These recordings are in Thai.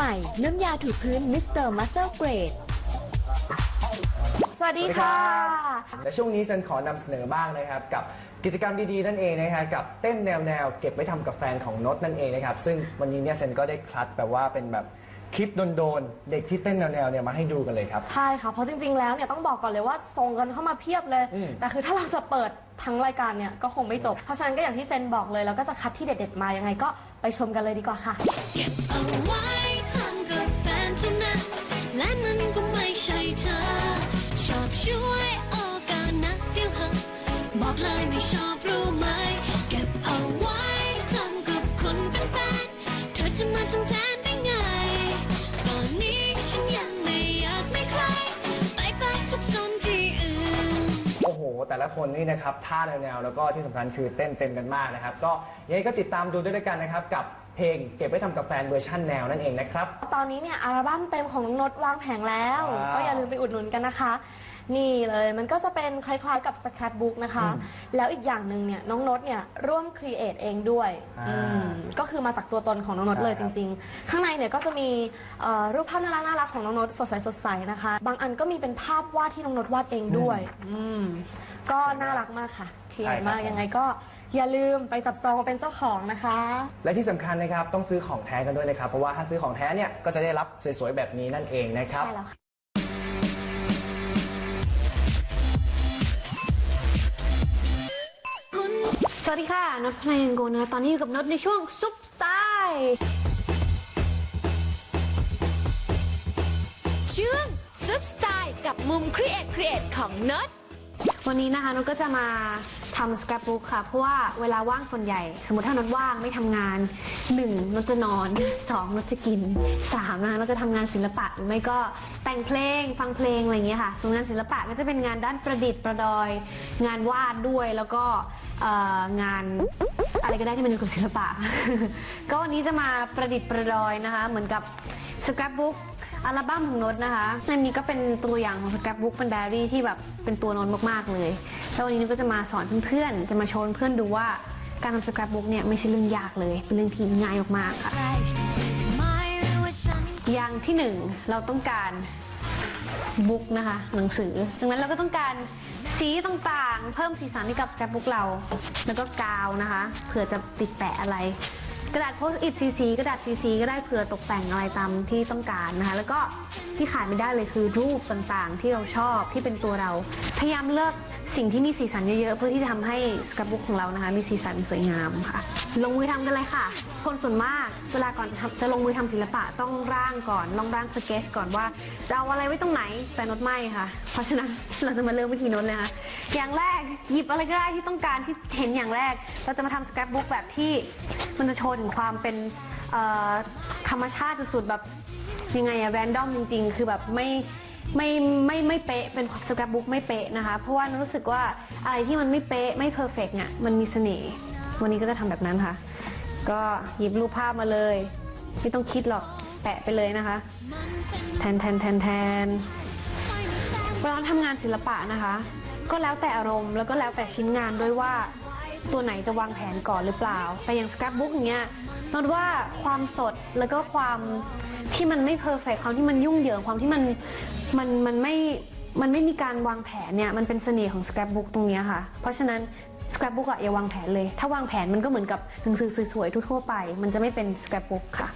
ใหม่ น้ำยาถูพื้นมิสเตอร์มัสเซลเกรด สวัสดีค่ะ และช่วงนี้เซนขอนำเสนอบ้างนะครับ กับกิจกรรมดีๆ นั่นเองนะครับกับเต้นแนวแนวๆเก็บไว้ทำกับแฟนของนดนั่นเองนะครับ ซึ่งวันนี้เนี่ยเซนก็ได้คลัดแบบว่าเป็นแบบคลิปโดนๆเด็กที่เต้นแนวๆเนี่ยมาให้ดูกันเลยครับ ใช่ค่ะ เพราะจริงๆ แล้วเนี่ยต้องบอกก่อนเลยว่าส่งกันเข้ามาเพียบเลย อืม แต่คือถ้าเราจะเปิดทั้งรายการเนี่ยก็คงไม่จบ เพราะฉะนั้นก็อย่างที่เซนบอกเลย แล้วก็จะคัดที่เด็ดๆมายังไงก็ไปชมกันเลยดีกว่าค่ะ เอาไว้ เลยไม่ชอบรู้ไหม เก็บเอาไว้ทำกับคนเป็นแฟนเธอจะมาทำแทนได้ไง ตอนนี้ฉันยังไม่อยากไม่ใคร ไปแปลกซุกซนที่อื่น โอ้โห แต่ละคนนี่นะครับท่าแนวๆแล้วก็ที่สำคัญคือเต้นเต็มกันมากนะครับ ก็ยังไงก็ติดตามดูด้วยด้วยกันนะครับ กับเพลงเก็บไว้ทำกับแฟนเวอร์ชันแนวนั่นเองนะครับ ตอนนี้เนี่ยอัลบั้มเต็มของน้องนดวางแผงแล้ว ว้าว ก็อย่าลืมไปอุดหนุนกันนะคะ นี่เลยมันก็จะเป็นคล้ายๆกับสแครปบุ๊กนะคะ แล้วอีกอย่างหนึ่งเนี่ยน้องนดเนี่ยร่วมครีเอทเองด้วยอ่าอืมก็คือมาจากตัวตนของน้องนดเลยใช่จครับ ริง ๆ ข้างในเนี่ยก็จะมีเอ่อรูปภาพน่ารักน่ารักๆของน้องนดสดใสสดใสนะคะ บางอันก็มีเป็นภาพวาดที่น้องนดวาดเองด้วยอืมก็น่ารักมากค่ะครีเอทมากยังไงก็อย่าลืมไปจับจองมาเป็นเจ้าของนะคะ และที่สำคัญนะครับต้องซื้อของแท้กันด้วยนะครับ เพราะว่าถ้าซื้อของแท้เนี่ยก็จะได้รับสวยๆแบบนี้นั่นเองนะครับ ใช่แล้วค่ะ วัสดีค่ะนดพลายงโกนะตอนนี้อยู่กับนดในช่วงซุปสไตล์ช่วงซุปสไตล์กับมุมครีเอทครีเอทของนด วันนี้นะคะนดก็จะมาทำสครับบุ๊กค่ะ เพราะว่าเวลาว่างส่วนใหญ่ สมมติถ้านดว่างไม่ทำงาน 1. นดจะนอน 2. นดจะกิน 3. นะคะนดจะทำงานศิลปะหรือไม่ก็แต่งเพลงฟังเพลงอะไรอย่างเงี้ยค่ะ ส่วนงานศิลปะก็จะเป็นงานด้านประดิษฐ์ประดอย งานวาดด้วยแล้วก็เอ่องานอะไรก็ได้ที่มันเกี่ยวกับศิลปะ ก็วันนี้จะมาประดิษฐ์ประดอยนะคะ เหมือนกับสครับบุ๊ก อัลบั้มของโนตนะคะอันนี้ก็เป็นตัวอย่างของสครับบุ๊กเป็นไดอารี่ที่แบบเป็นตัวโน้ตมากๆเลย แล้ววันนี้โนตก็จะมาสอนเพื่อนๆ จะมาโชว์เพื่อนดูว่าการทำสครับบุ๊กเนี่ยไม่ใช่เรื่องยากเลย เป็นเรื่องที่ง่ายมากๆค่ะ อย่างที่หนึ่งเราต้องการบุ๊กนะคะหนังสือ ดังนั้นเราก็ต้องการสีต่างๆ เพิ่มสีสันให้กับสครับบุ๊กเรา แล้วก็กาวนะคะ เผื่อจะติดแปะอะไร กระดาษโพสต์อิทซีซีกระดาษซีซีก็ได้เผื่อตกแต่งอะไรตามที่ต้องการนะคะ แล้วก็ที่ขาดไม่ได้เลยคือรูปต่างๆ ที่เราชอบที่เป็นตัวเรา พยายามเลือก สิ่งที่มีสีสันเยอะๆ เพื่อที่จะทำให้สครับบุ๊กของเรานะคะ มีสีสันสวยงามค่ะ ลงมือทำกันเลยค่ะ คนส่วนมากเวลาก่อนทำจะลงมือทำศิลปะต้องร่างก่อนลองร่างสเกจก่อนว่าจะเอาอะไรไว้ตรงไหนแต่โนดไม่ค่ะ เพราะฉะนั้นเราจะมาเริ่มวิธีโนดเลยค่ะอย่างแรกหยิบอะไรก็ได้ที่ต้องการที่เห็นอย่างแรก เราจะมาทำสครับบุ๊กแบบที่มันจะโชว์ถึงความเป็นเอ่อธรรมชาติสุดๆแบบยังไงอะแรนดอมจริง ๆ คือแบบไม่ ไม่ไม่ไม่เป๊ะเป็นสครับบุ๊กไม่เป๊ะนะคะ เพราะว่ารู้สึกว่าอะไรที่มันไม่เป๊ะไม่เพอร์เฟกเนี่ยมันมีเสน่ห์วันนี้ก็จะทำแบบนั้นค่ะ ก็หยิบรูปภาพมาเลย ไม่ต้องคิดหรอกแปะไปเลยนะคะ แทนแทนแทนแทนเวลาทำงานศิลปะนะคะ ก็แล้วแต่อารมณ์แล้วก็แล้วแต่ชิ้นงานด้วยว่าตัวไหนจะวางแผนก่อนหรือเปล่า แต่อย่างสครับบุ๊กอย่างเงี้ยนดว่าความสดแล้วก็ความ ที่มันไม่เพอร์เฟกความที่มันยุ่งเหยิงความที่มันมันมันไม่มันไม่มีการวางแผนเนี่ยมันเป็นเสน่ห์ของสครับบุ๊กตรงเนี้ยค่ะ เพราะฉะนั้นสครับบุ๊กอะอย่าวางแผนเลย ถ้าวางแผนมันก็เหมือนกับหนังสือสวยๆทั่วๆไป มันจะไม่เป็นสครับบุ๊กค่ะ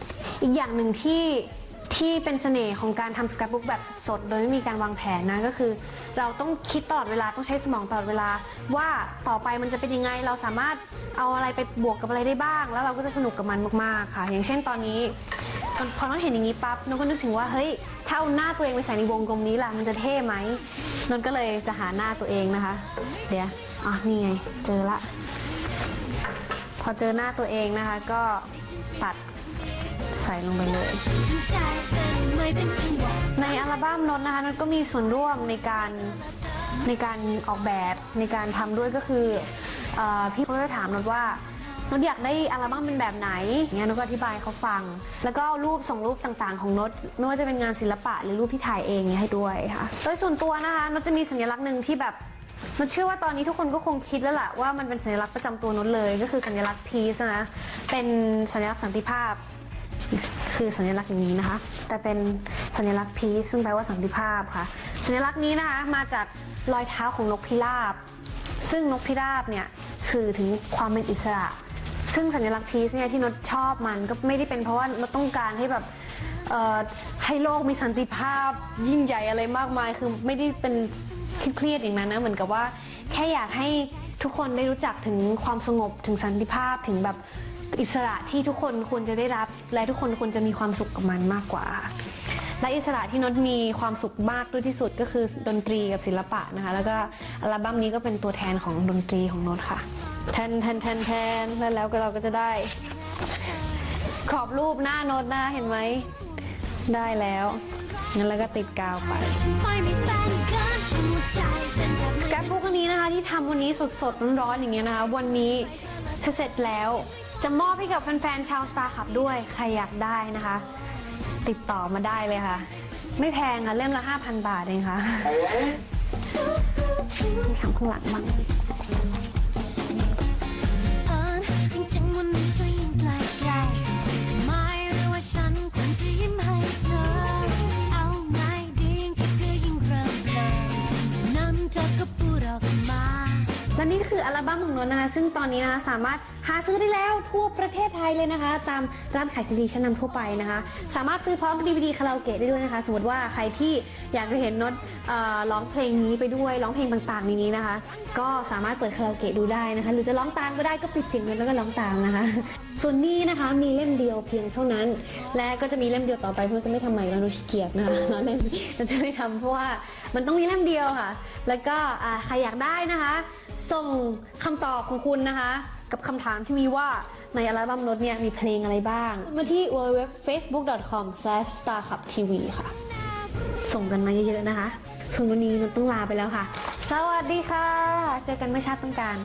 อีกอย่างหนึ่งที่ที่เป็นเสน่ห์ของการทำสครับบุ๊กแบบสดๆ โดยไม่มีการวางแผนนะก็คือ เราต้องคิดตลอดเวลาต้องใช้สมองตลอดเวลา ว่าต่อไปมันจะเป็นยังไงเราสามารถเอาอะไรไปบวกกับอะไรได้บ้าง แล้วเราก็จะสนุกกับมันมากๆค่ะ อย่างเช่นตอนนี้ พอน้องเห็นอย่างนี้ปั๊บน้องก็นึกถึงว่าเฮ้ยถ้าเอาหน้าตัวเองไปใส่ในวงกลมนี้ล่ะมันจะเท่ไหมนนก็เลยจะหาหน้าตัวเองนะคะ เดี๋ยวอะนี่ไงเจอละ พอเจอหน้าตัวเองนะคะก็ตัดใส่ลงไปเลย ในอัลบั้มนนนะคะนนท์ก็มีส่วนร่วมในการในการออกแบบในการทำด้วยก็คืออพี่เขาจะถามนนท์ว่า นนท์อยากได้อัลบั้มเป็นแบบไหนเงี้ยนนท์ก็อธิบายเขาฟัง แล้วก็รูปส่งรูปต่างๆ ของนนท์ไม่ว่าจะเป็นงานศิลปะหรือรูปที่ถ่ายเองเนี่ยให้ด้วยค่ะ โดยส่วนตัวนะคะนนท์จะมีสัญลักษณ์หนึ่งที่แบบนนท์เชื่อว่าตอนนี้ทุกคนก็คงคิดแล้วล่ะว่ามันเป็นสัญลักษณ์ประจำตัวนนท์เลย ก็คือสัญลักษณ์พีซนะเป็นสัญลักษณ์สันติภาพ คือสัญลักษณ์อย่างนี้นะคะ แต่เป็นสัญลักษณ์พีซซึ่งแปลว่าสันติภาพค่ะ สัญลักษณ์นี้นะคะมาจากรอยเท้าของนกพิราบ ซึ่งนกพิราบเนี่ยสื่อถึงความเป็นอิสระ ซึ่งสัญลักษณ์พีซเนี่ยที่นดชอบมันก็ไม่ได้เป็นเพราะว่านดต้องการให้แบบเอ่อให้โลกมีสันติภาพยิ่งใหญ่อะไรมากมาย คือไม่ได้เป็นเครียดๆอย่างนั้นนะเหมือนกับว่าแค่อยากให้ทุกคนได้รู้จักถึงความสงบถึงสันติภาพถึงแบบอิสระที่ทุกคนควรจะได้รับ และทุกคนควรจะมีความสุขกับมันมากกว่าค่ะและอิสระที่นดมีความสุขมากด้วยที่สุดก็คือดนตรีกับศิลปะนะคะ แล้วก็อัลบั้มนี้ก็เป็นตัวแทนของดนตรีของนดค่ะ แทนแทนแทนแทนแล้วแล้วก็เราก็จะได้กรอบรูปหน้าโนดหน้าเห็นไหม ได้แล้ว งั้นแล้วก็ติดกาวไปฉันไปไม่เป็นกันทำหัวใจเป็นแบบไม่แกร็บบุ๊กอันนี้นะคะที่ทำวันนี้สดๆร้อนๆอย่างเงี้ยนะคะ วันนี้ถ้าเสร็จแล้วจะมอบให้กับแฟนๆชาวสตาร์ขับด้วยใครอยากได้นะคะ ติดต่อมาได้เลยค่ะ ไม่แพงค่ะเล่มละ 5,000 บาทเองค่ะมีคำข้างหลังบ้าง จริงๆ ออัลบั้มของนนท์นะคะ ซึ่งตอนนี้นะคะสามารถหาซื้อได้แล้วทั่วประเทศไทยเลยนะคะ ตามร้านขายซีดีชั้นนำทั่วไปนะคะ สามารถซื้อพร้อมดีวีดีคาราโอเกะได้ด้วยนะคะ สมมติว่าใครที่อยากจะเห็นนนท์ร้องเพลงนี้ไปด้วยร้องเพลงต่างๆในนี้นะคะ ก็สามารถเปิดคาราโอเกะดูได้นะคะ หรือจะร้องตามก็ได้ก็ปิดเสียงนนท์แล้วก็ร้องตามนะคะ ส่วนนี้นะคะมีเล่มเดียวเพียงเท่านั้น และก็จะมีเล่มเดียวต่อไปเพราะจะไม่ทำใหม่แล้วนนท์ขี้เกียจนะคะแล้วเล่มจะไม่ทำเพราะว่ามันต้องมีเล่มเดียวค่ะ แล้วก็ใครอยากได้นะคะ ส่งคำตอบของคุณนะคะ กับคำถามที่มีว่าในอัลบั้มโน้ตเนี่ยมีเพลงอะไรบ้าง มาที่ www.facebook.com/starclubtv ค่ะ ส่งกันมาเยอะๆนะคะ ส่วนวันนี้โนตต้องลาไปแล้วค่ะ สวัสดีค่ะ เจอกันเมื่อชาติต้องการ